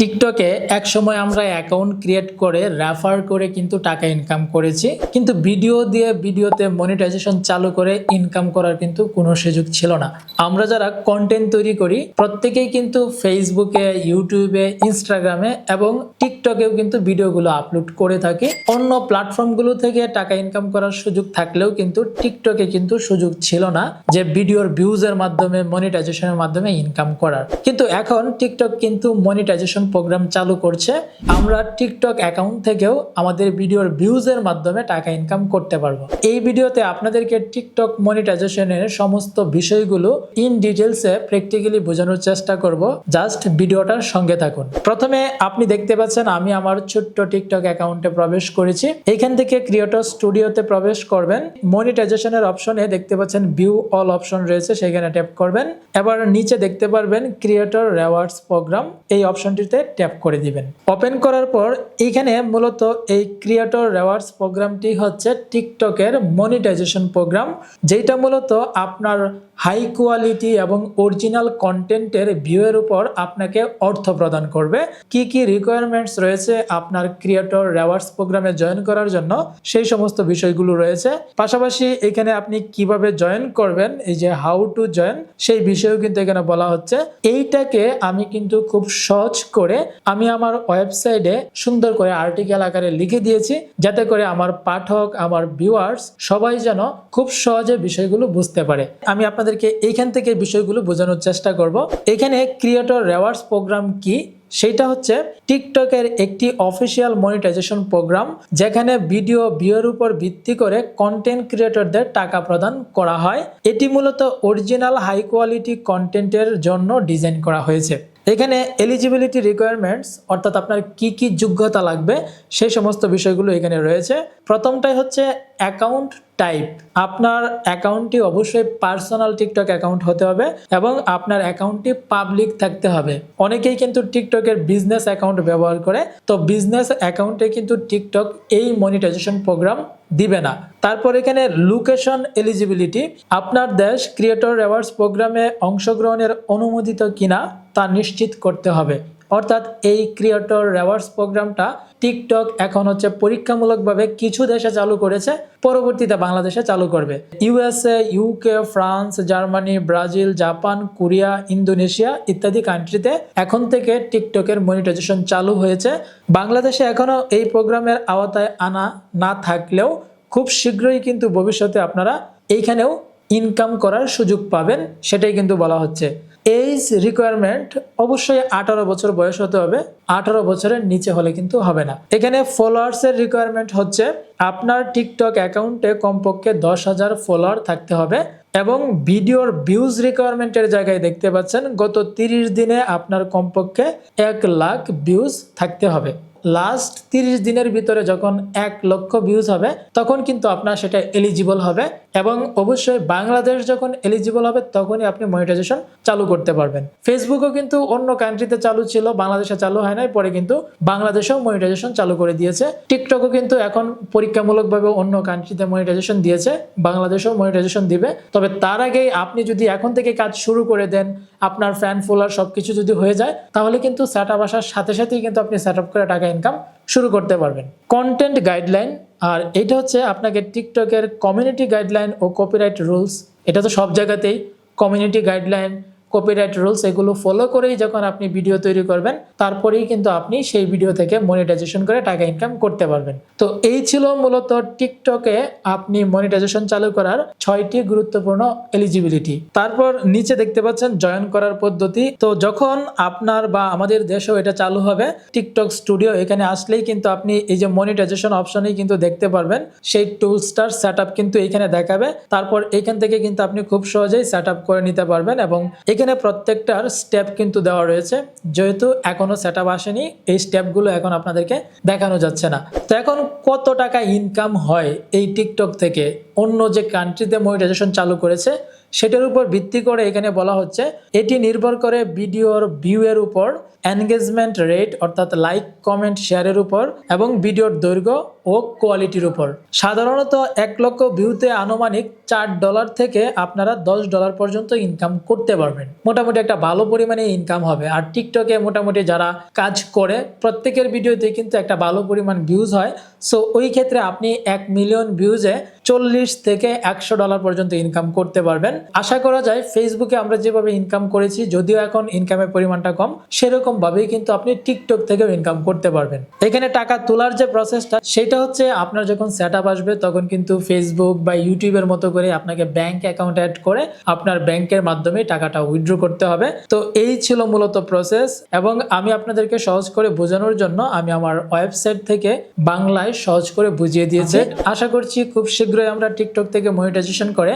টিকটকে এক সময় আমরা অ্যাকাউন্ট ক্রিয়েট করে রেফার করে কিন্তু টাকা ইনকাম করেছি। কিন্তু ভিডিও দিয়ে ভিডিওতে মনিটাইজেশন চালু করে ইনকাম করার কিন্তু কোনো সুযোগ ছিল না। আমরা যারা কন্টেন্ট তৈরি করি, প্রত্যেকেই কিন্তু ফেসবুকে ইউটিউবে ইনস্টাগ্রামে এবং টিকটকেও কিন্তু ভিডিওগুলো আপলোড করে থাকি। অন্য প্ল্যাটফর্মগুলো থেকে টাকা ইনকাম করার সুযোগ থাকলেও কিন্তু টিকটকে কিন্তু সুযোগ ছিল না যে ভিডিওর ভিউজের মাধ্যমে মনিটাইজেশনের মাধ্যমে ইনকাম করার। কিন্তু এখন টিকটক কিন্তু মনিটাইজেশন প্রোগ্রাম চালু করছে, আমরা টিকটক অ্যাকাউন্ট থেকেও আমাদের ভিডিওর ভিউজের মাধ্যমে টাকা ইনকাম করতে পারব। এই ভিডিওতে আপনাদেরকে টিকটক মনিটাইজেশনের সমস্ত বিষয়গুলো ইন ডিটেলসে প্র্যাকটিক্যালি বোঝানোর চেষ্টা করব। জাস্ট ভিডিওটার সঙ্গে থাকুন। প্রথমে আপনি দেখতে পাচ্ছেন, আমি আমার ছোট্ট টিকটক অ্যাকাউন্টে প্রবেশ করেছি। এখান থেকে ক্রিয়েটর স্টুডিওতে প্রবেশ করবেন। মনিটাইজেশনের অপশনে দেখতে পাচ্ছেন ভিউ অল অপশন রয়েছে, সেখানে ট্যাপ করবেন। এবার নিচে দেখতে পারবেন ক্রিয়েটর রেওয়ার্ডস প্রোগ্রাম এই অপশনটিতে ট্যাপ করে দিবেন। ওপেন করার পর এইখানে মূলত এই ক্রিয়েটর রেওয়ার্ডস প্রোগ্রামটি হচ্ছে টিকটকের মনিটাইজেশন প্রোগ্রাম যেটা মূলত আপনার হাই কোয়ালিটি এবং অরিজিনাল কন্টেন্টের ভিউয়ের উপর আপনাকে অর্থ প্রদান করবে। কি কি রিকোয়ারমেন্টস রয়েছে আপনার ক্রিয়েটর রেওয়ার্ডস প্রোগ্রামে জয়েন করার জন্য, সেই সমস্ত বিষয়গুলো রয়েছে। পাশাপাশি এখানে আপনি কীভাবে জয়েন করবেন, এই যে হাউ টু জয়েন সেই বিষয়েও কিন্তু এখানে বলা হচ্ছে। এইটাকে আমি কিন্তু খুব সহজ করে আমি আমার ওয়েবসাইটে সুন্দর করে আর্টিকেল আকারে লিখে দিয়েছি, যাতে করে আমার পাঠক, আমার ভিউয়ার্স সবাই যেন খুব সহজে বিষয়গুলো বুঝতে পারে। আমি আপনাদেরকে এইখান থেকে বিষয়গুলো বোঝানোর চেষ্টা করব। এখানে ক্রিয়েটর রেওয়ার্ডস প্রোগ্রাম কি? সেইটা হচ্ছে টিকটকের একটি অফিসিয়াল মনিটাইজেশন প্রোগ্রাম যেখানে ভিডিও ভিউয়ের উপর ভিত্তি করে কন্টেন্ট ক্রিয়েটরদের টাকা প্রদান করা হয়। এটি মূলত অরিজিনাল হাই কোয়ালিটি কন্টেন্টের জন্য ডিজাইন করা হয়েছে। এখানে এলিজিবিলিটি রিকোয়ারমেন্টস অর্থাৎ আপনার কি কি যোগ্যতা লাগবে, সেই সমস্ত বিষয়গুলো এখানে রয়েছে। প্রথমটাই হচ্ছে অ্যাকাউন্ট টাইপ আপনার অ্যাকাউন্টটি অবশ্যই পার্সোনাল টিকটক অ্যাকাউন্ট হতে হবে এবং আপনার অ্যাকাউন্টটি পাবলিক থাকতে হবে। অনেকেই কিন্তু টিকটকের বিজনেস অ্যাকাউন্ট ব্যবহার করে। তো বিজনেস অ্যাকাউন্টে কিন্তু টিকটক এই মনিটাইজেশন প্রোগ্রাম দিবে না। তারপর এখানে লোকেশন এলিজিবিলিটি আপনার দেশ ক্রিয়েটর অ্যাওয়ার্ডস প্রোগ্রামে অংশগ্রহণের অনুমোদিত কিনা তা নিশ্চিত করতে হবে। অর্থাৎ এই ক্রিয়েটর রেওয়ার্ডস প্রোগ্রামটা টিকটক এখন হচ্ছে পরীক্ষামূলকভাবে কিছু দেশে চালু করেছে, পরবর্তীতে বাংলাদেশে চালু করবে। USA UK France Germany Brazil Japan Korea Indonesia ইত্যাদি কান্ট্রিতে এখন থেকে টিকটকের মনিটাইজেশন চালু হয়েছে। বাংলাদেশে এখনও এই প্রোগ্রামের আওতায় আনা না থাকলেও খুব শীঘ্রই কিন্তু ভবিষ্যতে আপনারা এইখানেও ইনকাম করার সুযোগ পাবেন, সেটাই কিন্তু বলা হচ্ছে। এইজ রিকোয়ারমেন্ট অবশ্যই আঠারো বছর বয়স হতে হবে। আঠারো বছরের নিচে হলে কিন্তু হবে না। এখানে ফলোয়ার্সের রিকোয়ারমেন্ট হচ্ছে আপনার টিকটক অ্যাকাউন্টে কমপক্ষে দশ হাজার ফলোয়ার থাকতে হবে এবং ভিডিওর ভিউজ রিকোয়ারমেন্টের জায়গায় দেখতে পাচ্ছেন, গত তিরিশ দিনে আপনার কমপক্ষে এক লাখ ভিউজ থাকতে হবে। লাস্ট তিরিশ দিনের ভিতরে যখন এক লক্ষ ভিউজ হবে, তখন কিন্তু আপনার সেটা এলিজিবল হবে এবং অবশ্যই বাংলাদেশ যখন এলিজিবল হবে, তখনই আপনি মনিটাইজেশন চালু করতে পারবেন। ফেসবুকও কিন্তু অন্য কান্ট্রিতে চালু ছিল, বাংলাদেশে চালু হয় নাই, পরে কিন্তু বাংলাদেশেও মনিটাইজেশন চালু করে দিয়েছে। টিকটকও কিন্তু এখন পরীক্ষামূলকভাবে অন্য কান্ট্রিতে মনিটাইজেশন দিয়েছে, বাংলাদেশেও মনিটাইজেশন দিবে। তবে তার আগেই আপনি যদি এখন থেকে কাজ শুরু করে দেন আপনার ফ্যান ফোলার সব কিছু যদি হয়ে যায়, তাহলে কিন্তু সেট আপ আসার সাথে সাথেই কিন্তু আপনি সেট আপ করে টাকা ইনকাম শুরু করতে পারবেন। কন্টেন্ট গাইডলাইন আর এটা হচ্ছে আপনাকে টিকটকের কমিউনিটি গাইডলাইন ও কপিরাইট রুলস এটা তো সব জায়গাতেই কমিউনিটি গাইডলাইন কপিরাইট রুলস এগুলো ফলো করেই যখন আপনি ভিডিও তৈরি করবেন তারপরেই কিন্তু আপনি সেই ভিডিও থেকে মনিটাইজেশন করে টাকা ইনকাম করতে পারবেন। তো এই ছিল মূলত টিকটকে আপনি মনিটাইজেশন চালু করার ছয়টি গুরুত্বপূর্ণ এলিজিবিলিটি তারপর নিচে দেখতে পাচ্ছেন জয়েন করার পদ্ধতি। তো যখন আপনার বা আমাদের দেশেও এটা চালু হবে টিকটক স্টুডিও এখানে আসলেই কিন্তু আপনি এই যে মনিটাইজেশন অপশনেই কিন্তু দেখতে পারবেন। সেই টুলসটার সেট কিন্তু এখানে দেখাবে। তারপর এখান থেকে কিন্তু আপনি খুব সহজেই সেট করে নিতে পারবেন এবং এখানে প্রত্যেকটার স্টেপ কিন্তু দেওয়া রয়েছে। যেহেতু এখনও সেট আসেনি, এই স্টেপগুলো এখন আপনাদেরকে দেখানো যাচ্ছে না। তো এখন কত টাকা ইনকাম হয় এই টিকটক থেকে? অন্য যে কান্ট্রিতে মনিটাইজেশন চালু করেছে, সেটার উপর ভিত্তি করে এখানে বলা হচ্ছে, এটি নির্ভর করে ভিডিওর ভিউ এর উপর এনগেজমেন্ট রেট অর্থাৎ লাইক কমেন্ট শেয়ারের উপর এবং ভিডিওর দৈর্ঘ্য ও কোয়ালিটির উপর। সাধারণত এক লক্ষ ভিউতে আনুমানিক চার ডলার থেকে আপনারা দশ ডলার পর্যন্ত ইনকাম করতে পারবেন। মোটামুটি একটা ভালো পরিমাণে ইনকাম হবে। আর টিকটকে মোটামুটি যারা কাজ করে, প্রত্যেকের ভিডিওতে কিন্তু একটা ভালো পরিমাণ ভিউজ হয়। সো ওই ক্ষেত্রে আপনি এক মিলিয়ন ভিউজে চল্লিশ থেকে একশো ডলার পর্যন্ত ইনকাম করতে পারবেন। আশা করা যায় ফেসবুকে আমরা যেভাবে ইনকাম করেছি, যদিও এখন ইনকামের পরিমাণটা কম, সেরকম ভাবেই কিন্তু আপনি টিকটক থেকেও ইনকাম করতে পারবেন। এখানে টাকা তোলার যে প্রসেসটা সেটা হচ্ছে আপনার যখন সেট আসবে তখন কিন্তু ফেসবুক বা ইউটিউবের মতো করে আপনাকে ব্যাংক অ্যাকাউন্ট অ্যাড করে আপনার ব্যাংকের মাধ্যমে টাকাটা উইথড্র করতে হবে। তো এই ছিল মূলত প্রসেস এবং আমি আপনাদেরকে সহজ করে বোঝানোর জন্য আমি আমার ওয়েবসাইট থেকে বাংলায় সহজ করে বুঝিয়ে দিয়েছি। আশা করছি খুব শীঘ্রই আমরা টিকটক থেকে মনিটাইজেশন করে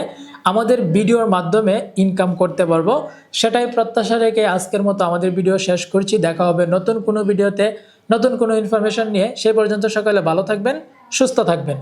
আমাদের ভিডিওর মাধ্যমে ইনকাম করতে পারব। সেটাই প্রত্যাশা রেখে আজকের মতো আমাদের ভিডিও শেষ করছি। দেখা হবে নতুন কোনো ভিডিওতে। নতুন কোনো ইনফরমেশন নিয়ে সেই পর্যন্ত সকালে ভালো থাকবেন, সুস্থ থাকবেন।